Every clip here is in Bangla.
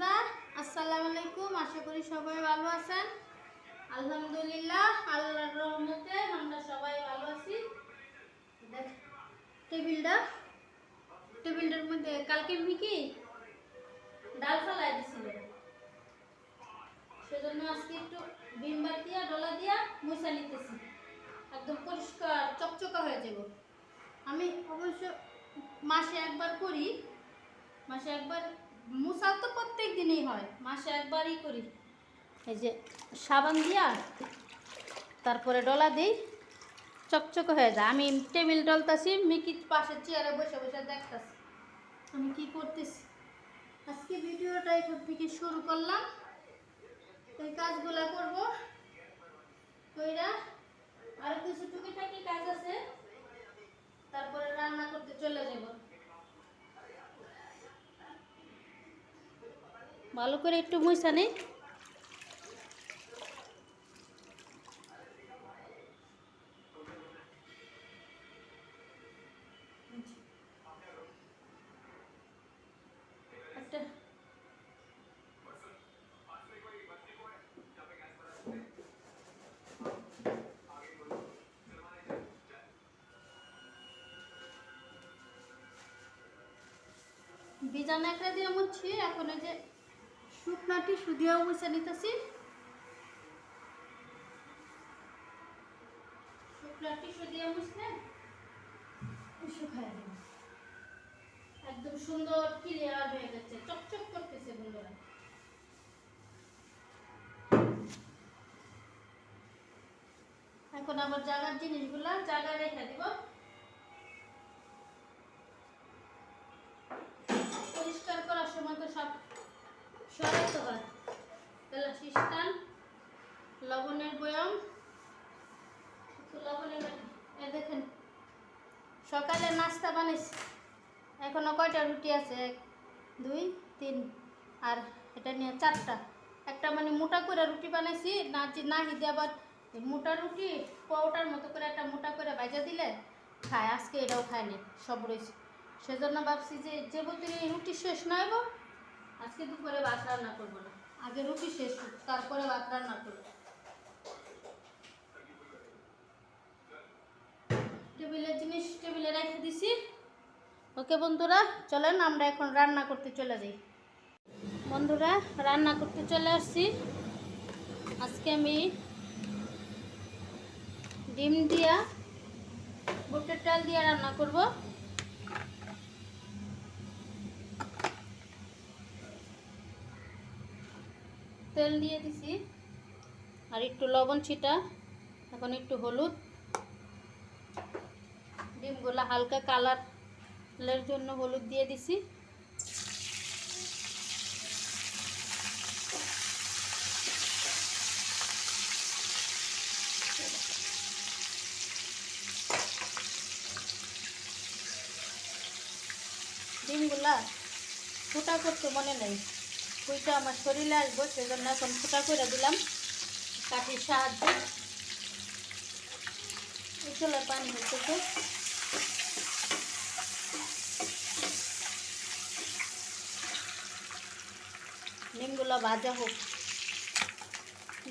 বন্ধুরা, আসসালামু আলাইকুম। আশা করি সবাই ভালো আছেন। আলহামদুলিল্লাহ, আল্লাহর রহমতে আমরা সবাই ভালো আছি। টেবিলটা, টেবিলটার মধ্যে কালকে মিকি ডাল ফেলাই দিছিল। সেজন্য আজকে একটু বিমবার দিয়া, ডলা দিয়া মুছা নিতেছি। একদম পরিষ্কার, চকচকা হয়ে যাব। আমি অবশ্য মাসে একবার করি, মাসে একবার মুসা তো প্রত্যেক দিনই হয়, মাসে একবারই করি। এই যে সাবান দিয়া তারপরে ডলা দিই, চকচক হয়ে যায়। আমি টেবিল ডলতাছি, মিকি পাশের চেয়ারে বসে বসে দেখতাছি। আমি কি করতেছি? আজকে ভিডিওটা এখান থেকে শুরু করলাম। এই কাজগুলা করব। কইরা আর কিছু টুকিটাকি কাজ আছে। তারপরে রান্না করতে চলে যাব। ভালো করে একটু মুইসা নেই বিজানা একটা দিয়ে মুছছি এখন যে শুকনাটি সুদিয়াও মুছে নিতেছি শুকনাটি সুদিয়া মুছলে? শুকায় দেব একদম সুন্দর ক্লিয়ার হয়ে গেছে চকচক করতেছে বন্ধুরা। এখন আবার জাগার জিনিসগুলা জায়গায় রেখে দিব পরিষ্কার করার সময় তো সব সরাইতে হয় তাহলে সিস্টান লবণের বয়াম। এ দেখেন সকালে নাস্তা বানাইছি। এখনও কয়টা রুটি আছে? এক, দুই, তিন, আর এটা নিয়ে চারটা। একটা মানে মোটা করে রুটি বানাইছি, না যে না হিদে আবার মোটা রুটি পাউটার মতো করে একটা মোটা করে ভাজা দিলে খায়। আজকে এটাও খায়নি, সব রয়েছে। সেজন্য ভাবছি যে যে বলতে রুটি শেষ না আজকে দুপুরে ভাত রান্না করব না। আগে রুটি শেষ তারপরে ভাত রান্না করব। টেবিলের জিনিস টেবিলে রেখে দিছি। ওকে বন্ধুরা, চলেন আমরা এখন রান্না করতে চলে যাই। বন্ধুরা, রান্না করতে চলে আসছি। আজকে আমি ডিম দিয়া, বুটের ডাল দিয়ে রান্না করব। তেল দিয়ে দিছি, আর একটু লবণ ছিটা, এখন একটু হলুদ। ডিমগুলো হালকা কালারের জন্য হলুদ দিয়ে দিছি। ডিমগুলা ফুটা করতে মনে নেই। কুইটা আমার শরীরে আসব, সেজন্য এখন ফুটা করে দিলাম কাঠির সাহায্যে। চুলায় পানি হচ্ছে ডিমগুলো ভাজা হোক।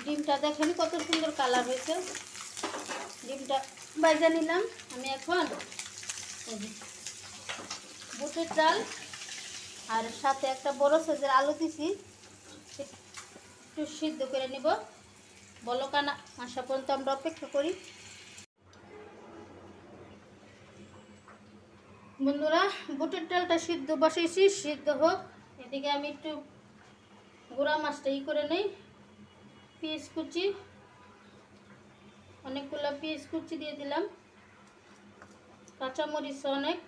ডিমটা দেখেন কত সুন্দর কালার হয়েছে। ডিমটা ভাজা নিলাম আমি এখন। বুটের ডাল আর সাথে একটা বড় সাইজের আলু দিছি। একটু সিদ্ধ করে নিব। বলকানা আসা পর্যন্ত আমরা অপেক্ষা করি। বন্ধুরা, বুটের ডালটা সিদ্ধ বসেছি, সিদ্ধ হোক। এদিকে আমি একটু গুঁড়া মাছটা ই করে নেই। পেঁয়াজ কুচি, অনেকগুলো পেঁয়াজ কুচি দিয়ে দিলাম। কাঁচামরিচ অনেক।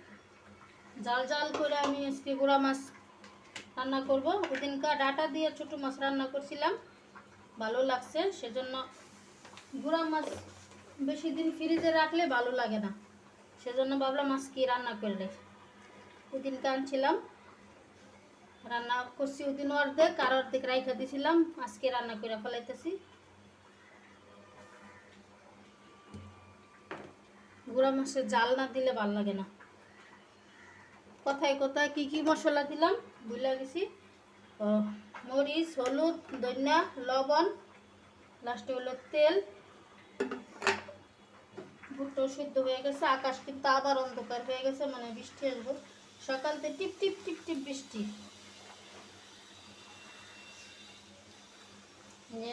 জাল জাল করে আমি আজকে গুঁড়া মাছ রান্না করব। ওদিনকার ডাটা দিয়ে ছোটো মাছ রান্না করছিলাম। ভালো লাগছে, সেজন্য গুঁড়া মাছ বেশি দিন ফ্রিজে রাখলে ভালো লাগে না। সেজন্য ভাবলাম আজকে রান্না করলে ওদিনকে আনছিলাম। রান্না করছি ওদিন অর্ধেক আর অর্ধেক রাইখা দিছিলাম। আজকে রান্না করে ফেলাইতেছি। গুঁড়া মাছের জাল না দিলে ভালো লাগে না। কোথায় কোথায় কি কি মশলা দিলাম, ভুলে গেছি। মরিচ, হলুদ, ধনিয়া, লবণ লাস্টে হলো তেল। ভুট্টো সিদ্ধ হয়ে গেছে, আকাশ কিন্তু আবার অন্ধকার হয়ে গেছে মানে বৃষ্টি আসব। সকাল থেকে টিপ টিপ টিপ টিপ বৃষ্টি।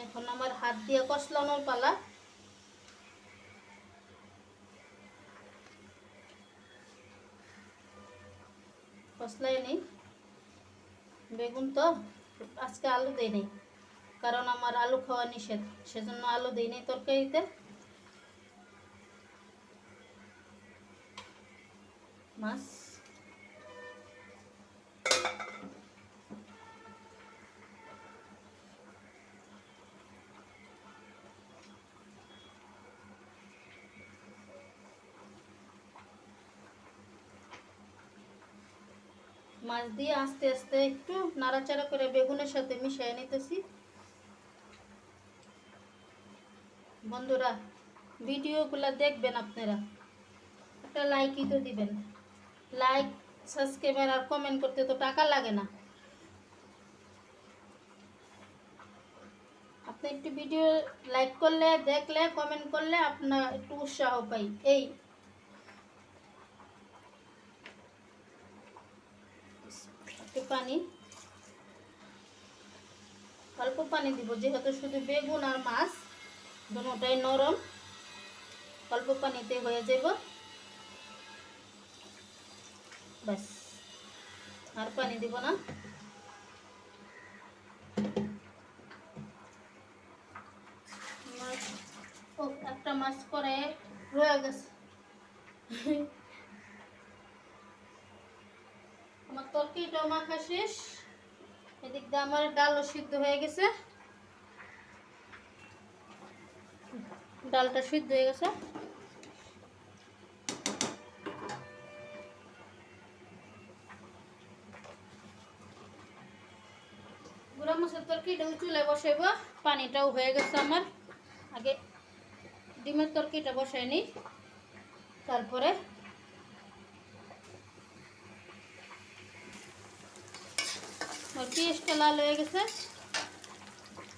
এখন আমার হাত দিয়ে কষলানোর পালা। কষলাই নেই। বেগুন তো আজকে আলু দেই নেই, কারণ আমার আলু খাওয়া নিষেধ, সেজন্য আলু দিই নেই তরকারিতে। মাছ? মাছ দিয়ে আস্তে আস্তে একটু নাড়াচাড়া করে বেগুনের সাথে মিশিয়ে নিতেছি। বন্ধুরা, ভিডিওগুলো দেখবেন আপনারা। একটা লাইকই তো দিবেন। লাইক সাবস্ক্রাইবার আর কমেন্ট করতে তো টাকা লাগে না। আপনি একটু ভিডিও লাইক করলে, দেখলে কমেন্ট করলে আপনার একটু উৎসাহ পাই। এই একটু পানি। অল্প পানি দিব, যেহেতু শুধু বেগুন আর মাছ, দুটাই নরম। অল্প পানিতে হয়ে যাব ব্যাস, আর পানি দিব না। একটা মাছ করে রয়ে গেছে আমার মাখা শেষ। এদিক দিয়ে আমার ডালও সিদ্ধ হয়ে গেছে। ডালটা সিদ্ধ হয়ে গেছে। গুঁড়া মাছের তরকারিটাও চুলে বসাইব। পানিটাও হয়ে গেছে আমার। আগে ডিমের তরকারিটা বসাই তারপরে পেঁয়াজটা লাল হয়ে গেছে।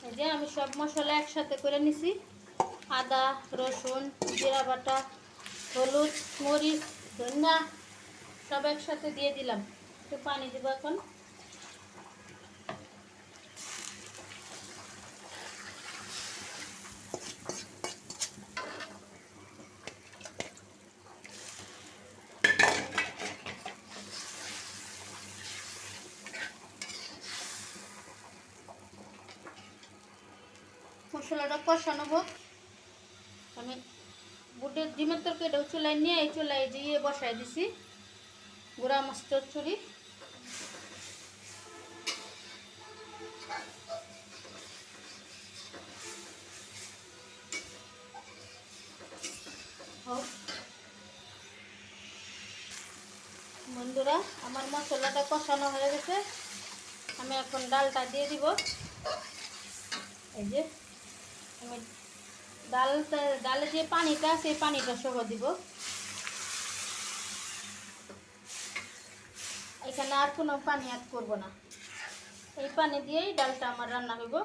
এই যে আমি সব মশলা একসাথে করে নিছি। আদা, রসুন, জিরা বাটা, হলুদ, মরিচ, ধনিয়া সব একসাথে দিয়ে দিলাম। একটু পানি দিব এখন। মশলাটা কষানো হোক আমি বুটের ডিমের তরকারিটাও চুলায় নিয়ে এই চুলায় দিয়ে বসাই দিছি। গুঁড়া মাছ চচ্চড়ি। বন্ধুরা, আমার মশলাটা কষানো হয়ে গেছে। আমি এখন ডালটা দিয়ে দিব। এই যে। আমি ডালটা ডালে যে পানিটা, সেই পানিটা সহ দিব। এখানে আর কোনো পানি অ্যাড করব না। এই পানি দিয়েই ডালটা আমার রান্না হইব।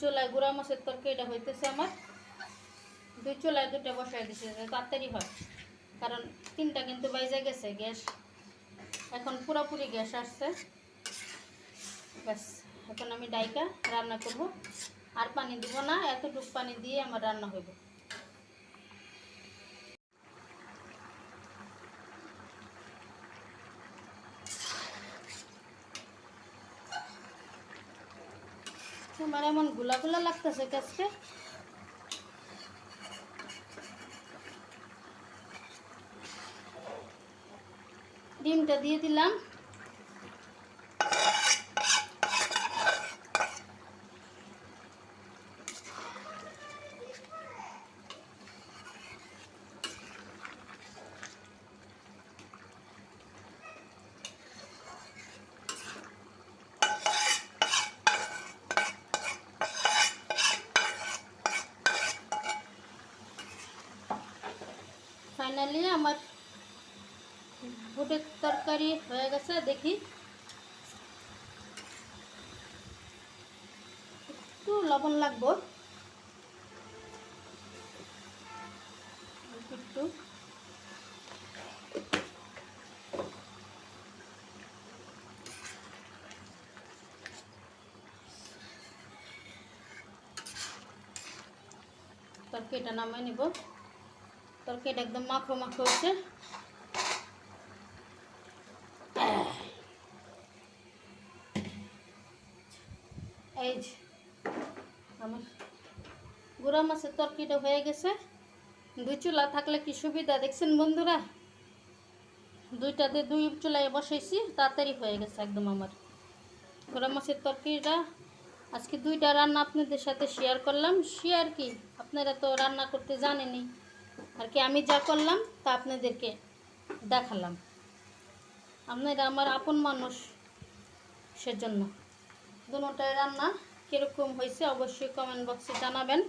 চুলায় গুঁড়া মাছের তরকারিটা হইতেছে আমার। দুই চুলায় দুটো বসাই দিছে তাড়াতাড়ি হয়। কারণ তিনটা কিন্তু বাইজে গেছে গ্যাস। এখন পুরোপুরি গ্যাস আসছে। ব্যাস, এখন আমি ডাইকা রান্না করব। আর পানি দিব না, এতটুকু পানি দিয়ে আমার রান্না হইব। তোমার এমনগুলা গুলা লাগতেছে কাজকে? ডিমটা দিয়ে দিলাম ফাইনালি আমার বুটের তরকারি হয়ে গেছে, দেখি। একটু লবণ লাগবো। একটু। তরকারিটা নামাই নিব। তরকারিটা একদম মাখো মাখো হচ্ছে এই যে, আমার গুঁড়া মাছের তরকারিটা হয়ে গেছে। দুই চুলা থাকলে কি সুবিধা? দেখছেন বন্ধুরা? দুইটাতে দুই চুলায় বসাইছি, তাড়াতাড়ি হয়ে গেছে একদম আমার। গুঁড়া মাছের তরকারিটা আজকে দুইটা রান্না আপনাদের সাথে শেয়ার করলাম। শেয়ার কি? আপনারা তো রান্না করতে জানেনই। আর কি, আমি যা করলাম তা আপনাদেরকে দেখালাম। আপনারা আমার আপন মানুষ সেজন্য। দুটাই রান্না কীরকম হয়েছে অবশ্যই কমেন্ট বক্সে জানাবেন।